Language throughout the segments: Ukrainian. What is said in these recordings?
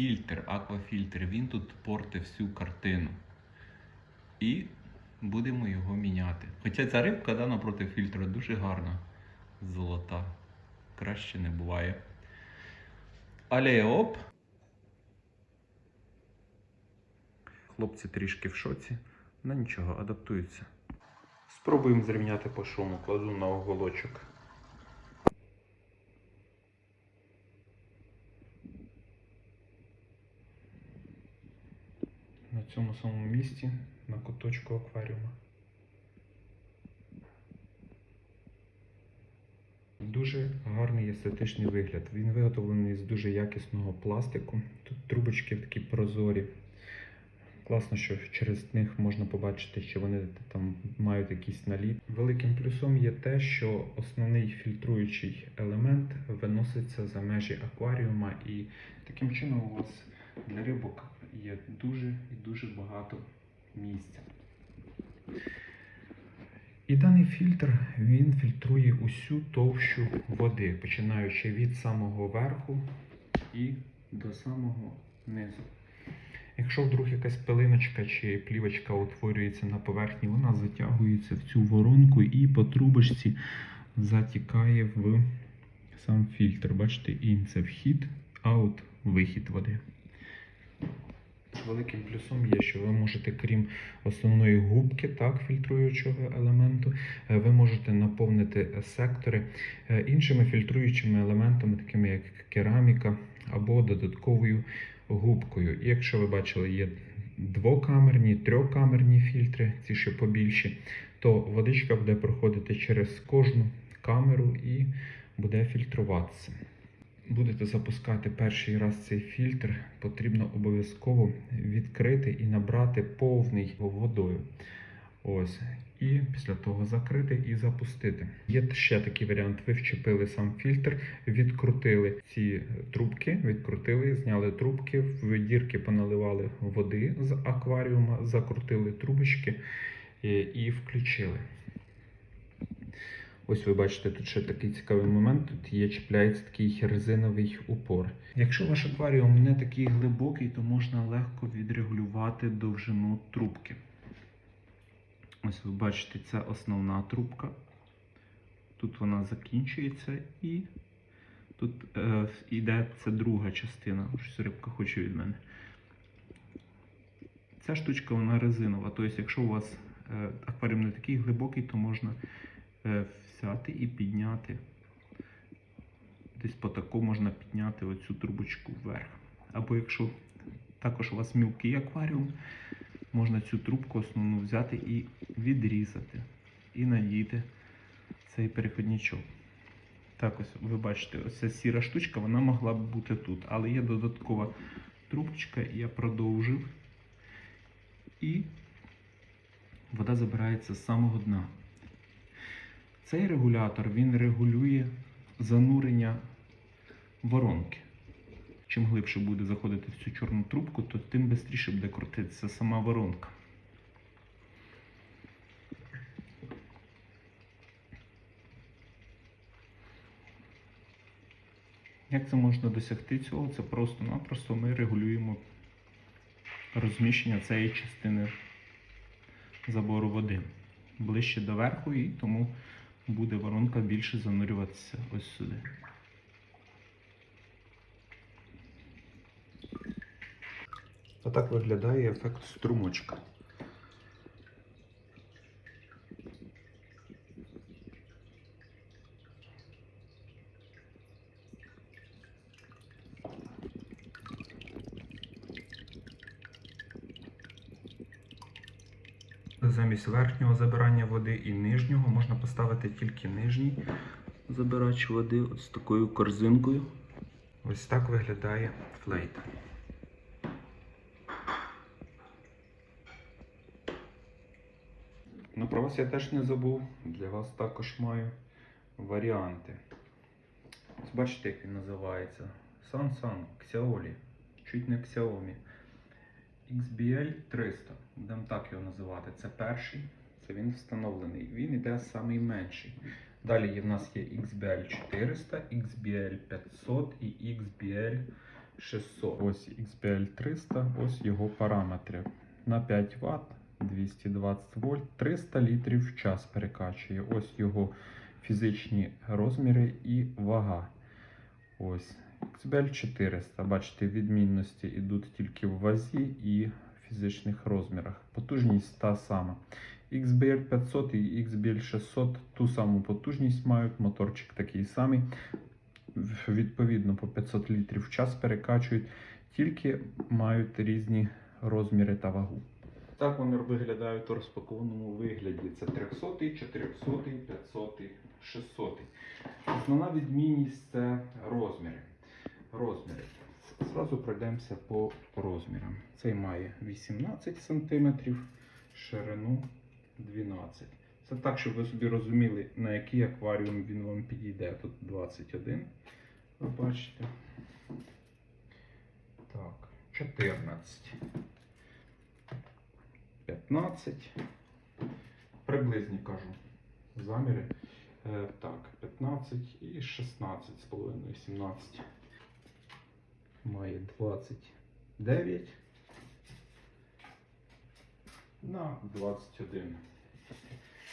фільтр, аквафільтр. Він тут портить всю картину. І будемо його міняти. Хоча ця рибка да, напроти фільтра дуже гарна. Золота. Краще не буває. Але оп. Хлопці трішки в шоці, але нічого, адаптуються. Спробуємо зрівняти по шуму, кладу на оголочок. На цьому самому місці, на куточку акваріума. Дуже гарний естетичний вигляд. Він виготовлений з дуже якісного пластику. Тут трубочки такі прозорі. Класно, що через них можна побачити, що вони там мають якийсь наліт. Великим плюсом є те, що основний фільтруючий елемент виноситься за межі акваріума, і таким чином у вас для рибок є дуже і дуже багато місця. І даний фільтр він фільтрує усю товщу води, починаючи від самого верху і до самого низу. Якщо вдруг якась пилиночка чи плівочка утворюється на поверхні, вона затягується в цю воронку і по трубочці затікає в сам фільтр. Бачите, ін це вхід, аут, вихід води. Великим плюсом є, що ви можете, крім основної губки, так, фільтруючого елементу, е, ви можете наповнити сектори е, іншими фільтруючими елементами, такими як кераміка або додатковою губкою. І якщо ви бачили, є двокамерні, трьохкамерні фільтри, ці ще побільші, то водичка буде проходити через кожну камеру і буде фільтруватися. Будете запускати перший раз цей фільтр, потрібно обов'язково відкрити і набрати повний водою. Ось. І після того закрити і запустити. Є ще такий варіант. Ви вчепили сам фільтр, відкрутили ці трубки, відкрутили, зняли трубки, в дірки поналивали води з акваріума, закрутили трубочки і, і включили. Ось ви бачите, тут ще такий цікавий момент. Тут є чіпляється такий резиновий упор. Якщо ваш акваріум не такий глибокий, то можна легко відрегулювати довжину трубки. Ось ви бачите, це основна трубка. Тут вона закінчується і тут е, йде це друга частина. Щось рибка хоче від мене. Ця штучка вона резинова. Тобто, якщо у вас е, акваріум не такий глибокий, то можна е, взяти і підняти. Десь по таку можна підняти оцю трубочку вверх. Або якщо також у вас мілкий акваріум, можна цю трубку основну взяти і відрізати. І надіти цей переходничок. Так ось ви бачите, ця сіра штучка, вона могла б бути тут. Але є додаткова трубочка, я продовжив. І вода забирається з самого дна. Цей регулятор він регулює занурення воронки. Чим глибше буде заходити в цю чорну трубку, то тим швидше буде крутитися сама воронка. Як це можна досягти цього? Це просто-напросто ми регулюємо розміщення цієї частини забору води ближче до верху, і тому буде воронка більше занурюватися ось сюди. Отак виглядає ефект струмочка. Замість верхнього забирання води і нижнього можна поставити тільки нижній забирач води з такою корзинкою. Ось так виглядає флейт. Ну, про вас я теж не забув. Для вас також маю варіанти. Ось бачите, як він називається. Samsung Xiaomi. Чуть не Xiaomi. XBL 300. Будемо так його називати. Це перший, це він встановлений. Він іде самий менший. Далі в нас є XBL 400, XBL 500 і XBL 600. Ось XBL 300, ось його параметри. На 5 Вт, 220 вольт, 300 літрів в час перекачує. Ось його фізичні розміри і вага. Ось. XBL 400. Бачите, відмінності йдуть тільки в вазі і фізичних розмірах. Потужність та сама. XBL 500 і XBL 600 ту саму потужність мають, моторчик такий самий. Відповідно, по 500 літрів в час перекачують, тільки мають різні розміри та вагу. Так вони виглядають у розпакованому вигляді. Це 300, 400, 500, 600. Основна відмінність це розміри. Розміри. Зразу пройдемося по розмірам. Цей має 18 см, ширину 12 Це так, щоб ви собі розуміли, на який акваріум він вам підійде. Тут 21. Ви бачите. Так, 14. 15. Приблизні кажу. Заміри. Е, так, 15 і 16 з половиною, 17. Має 29 на 21.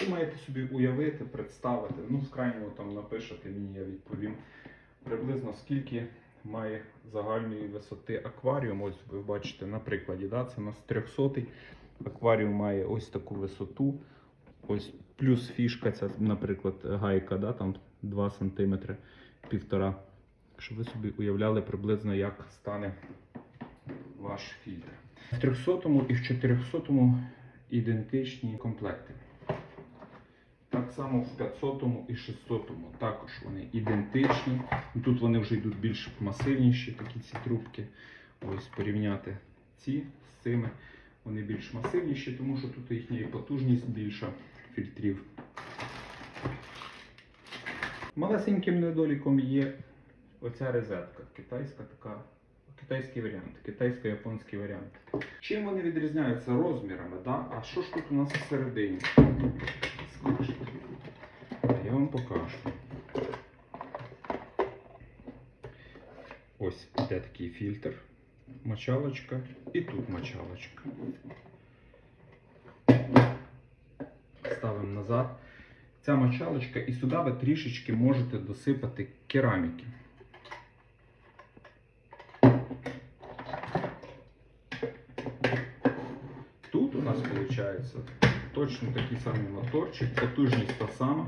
Ви маєте собі уявити, представити, ну, з крайнього там напишете мені, я відповім приблизно скільки має загальної висоти акваріум. Ось ви бачите на прикладі, да? це у нас 300 акваріум має ось таку висоту. Ось плюс фішка, це, наприклад, гайка, да? там 2 см, півтора. Щоб ви собі уявляли приблизно, як стане ваш фільтр. В 300 і в 400 ідентичні комплекти. Так само в 500 і 600 також вони ідентичні. Тут вони вже йдуть більш масивніші, такі ці трубки. Ось порівняти ці з цими. Вони більш масивніші, тому що тут їхня і потужність більша фільтрів. Малесеньким недоліком є оця розетка. Китайська така. Китайський варіант, китайсько-японський варіант. Чим вони відрізняються розмірами? Да? А що ж тут у нас всередині? Скажіть. Я вам покажу. Ось іде такий фільтр, мочалочка і тут мочалочка. Ставимо назад. Ця мочалочка і сюди ви трішечки можете досипати кераміки. Виходить точно такий самий моторчик, потужність та сама.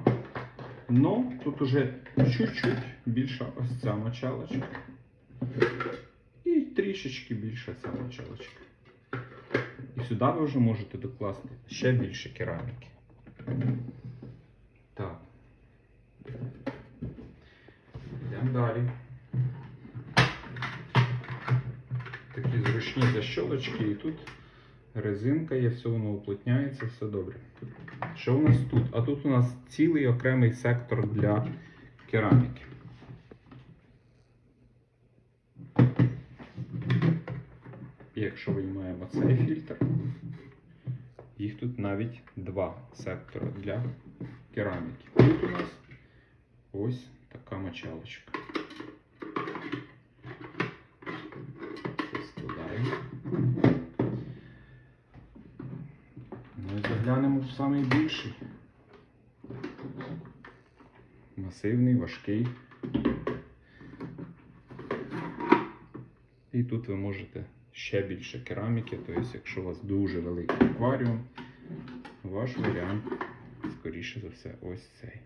Но тут уже чуть-чуть більша ось ця мочалочка. І трішечки більша ця мочалочка. І сюди ви вже можете докласти ще більше кераміки. Так. Йдемо далі. Такі зручні защолочки і тут резинка є, все воно уплотняється, все добре. Що у нас тут? А тут у нас цілий окремий сектор для кераміки. Якщо виймаємо цей фільтр, їх тут навіть два сектори для кераміки. Тут у нас ось така мочалочка. Самий більший. Масивний, важкий. І тут ви можете ще більше кераміки, тобто, якщо у вас дуже великий акваріум, ваш варіант, скоріше за все, ось цей.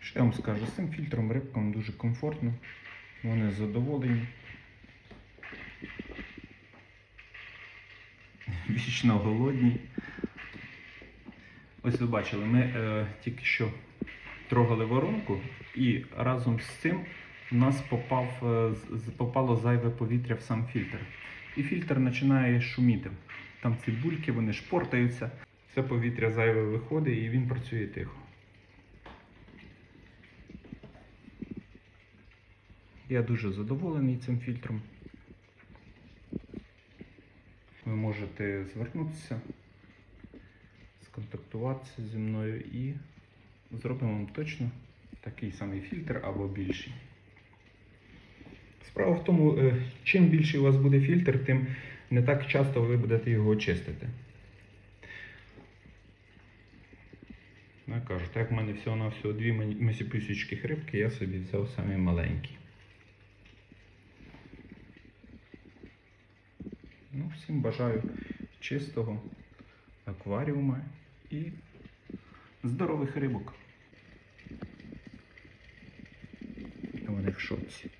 Що я вам скажу, з цим фільтром рибкам дуже комфортно, вони задоволені. Вічно голодні. Ось ви бачили, ми е, тільки що трогали воронку, і разом з цим у нас попав, е, попало зайве повітря в сам фільтр. І фільтр починає шуміти. Там ці бульки, вони шпортаються, все повітря зайве виходить і він працює тихо. Я дуже задоволений цим фільтром. Ви можете звернутися, сконтактуватися зі мною і зробимо вам точно такий самий фільтр або більший. Справа в тому, е, чим більший у вас буде фільтр, тим не так часто ви будете його чистити. Ну, Я кажу, так як в мене всього на дві мисіпюсічки хрипки, я собі взяв самі маленькі. Ну, всім бажаю чистого акваріума і здорових рибок. Вони в шоці.